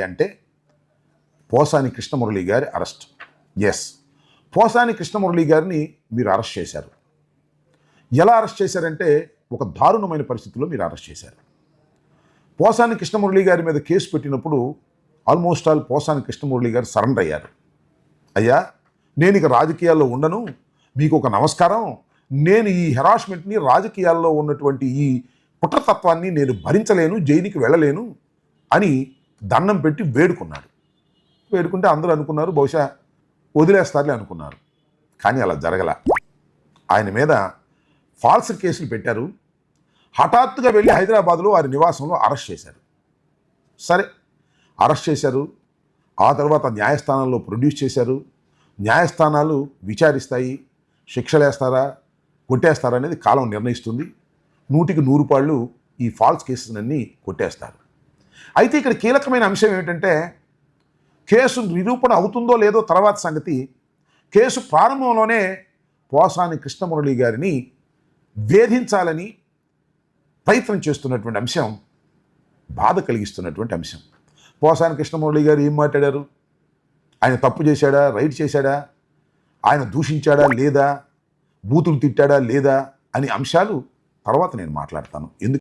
అంటే పోసాని కృష్ణమురళి గారి arrest. Yes Posani Krishna Murali గారిని మీరు అరెస్ట్ చేశారు. ఎలా అరెస్ట్ చేశారంటే ఒక దారుణమైన పరిస్థితుల్లో మీరు అరెస్ట్ చేశారు. పోసాని కృష్ణమురళి గారి మీద కేసు పెట్టినప్పుడు ఆల్మోస్ట్ ఆల్ పోసాని కృష్ణమురళి గారు సరెండర్ అయ్యారు. అయ్యా నేను ఇక రాజకీయాల్లో ఉండను మీకు ఒక నమస్కారం నేను ఈ హెరాస్మెంట్ని రాజకీయాల్లో ఉన్నటువంటి ఈ కుట్రతత్వాన్ని నేను భరించలేను జైలుకి వెళ్ళలేను అని దండం పెట్టి వేడుకున్నాడు. వేడుకుంటే అందరూ అనుకున్నారు బహుశా వదిలేస్తారులే అనుకున్నారు. కానీ అలా జరగల. ఆయన మీద ఫాల్స్ కేసులు పెట్టారు. హఠాత్తుగా వెళ్ళి హైదరాబాద్లో వారి నివాసంలో అరెస్ట్ చేశారు. సరే అరెస్ట్ చేశారు. ఆ తర్వాత న్యాయస్థానాల్లో ప్రొడ్యూస్ చేశారు. న్యాయస్థానాలు విచారిస్తాయి. శిక్షలేస్తారా? కొట్టేస్తారా అనేది కాలం నిర్ణయిస్తుంది. నూటికి నూరు పాళ్ళు ఈ ఫాల్స్ కేసులన్నీ కొట్టేస్తారు. అయితే ఇక్కడ కీలకమైన అంశం ఏమిటంటే కేసు నిరూపణ అవుతుందో లేదో తర్వాత సంగతి కేసు ప్రారంభంలోనే పోసాని కృష్ణమురళి గారిని వేధించాలని ప్రయత్నం చేస్తున్నటువంటి అంశం బాధ కలిగిస్తున్నటువంటి అంశం. పోసాని కృష్ణమురళి గారు ఏం మాట్లాడారు? ఆయన తప్పు చేశాడా? రైట్ చేశాడా? ఆయన దూషించాడా? లేదా? బూతులు తిట్టాడా? లేదా? అనే అంశాలు తర్వాత నేను మాట్లాడతాను. ఎందుకు